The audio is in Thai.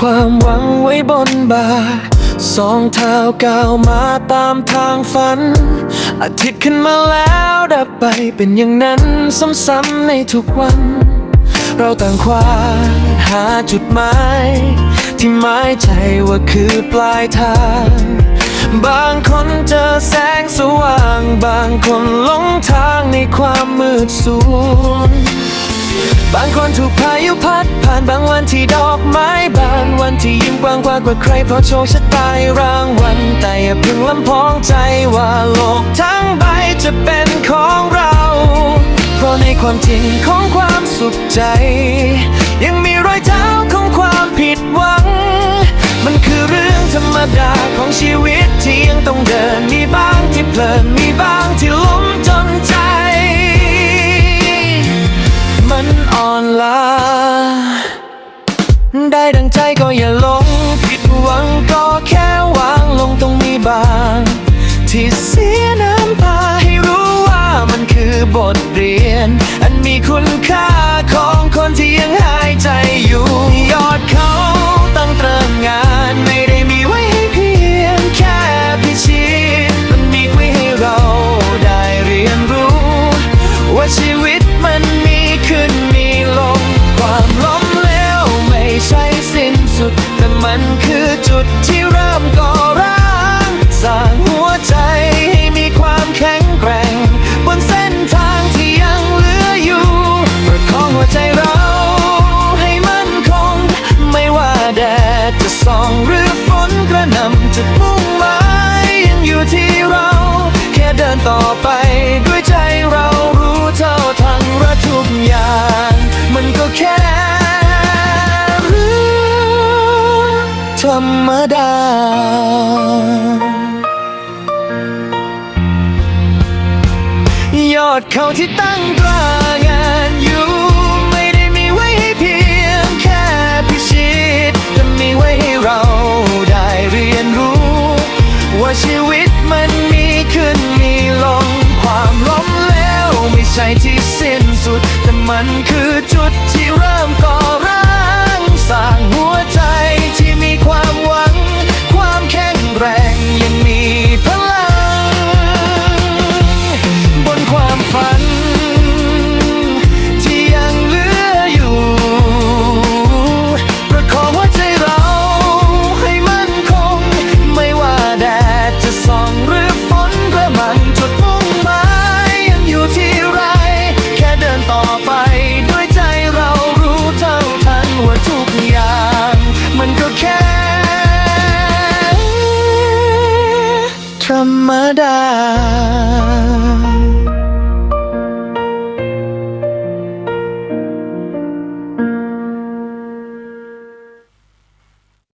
ความหวังไว้บนบ่าสองเท้าก้าวมาตามทางฝัน อาทิตย์ขึ้นมาแล้วดับไปเป็นอย่างนั้นซ้ำๆในทุกวัน เราต่างควานหาจุดหมายที่หมายใจว่าคือปลายทาง บางคนเจอแสงสว่าง บางคนหลงทางในความมืดสูญ บางคนถูกพายุพัด ผ่านบางวันที่ดอกไม้บานวันที่ยิ้มกว้างกว่ากว่าใครเพราะโชคชะตายรางวัลแต่อย่าเพิ่งลำพองใจว่าโลกทั้งใบจะเป็นของเรา เพราะในความจริงของความสุขใจ ยังมีรอยเท้าของความผิดหวัง มันคือเรื่องธรรมดาของชีวิต อย่าหลงผิดหวังก็แค่วางลงตรงนี้บาง ที่เสียน้ำตาให้รู้ว่ามันคือบทเรียน อันมีคุณค่า มันคือจุดที่เริ่มก่อร่างสร้างหัวใจให้มีความแข็งแกร่ง บนเส้นทางที่ยังเหลืออยู่ประคองหัวใจเราให้มั่นคง ไม่ว่าแดดจะส่องหรือฝนกระหน่ำจุดมุ่งหมายยังอยู่ที่เรา แค่เดินต่อไป รมดา ยอดเขาที่ตั้งตรางานอยู่ ไม่ได้มีไว้ให้เพียงแค่พิชิตจะมีไว้ให้เราได้เรียนรู้ ว่าชีวิตมันมีขึ้นมีลง ความล้มแล้วไม่ใช่ที่สิ้นสุด แต่มันคือ ธรรมดา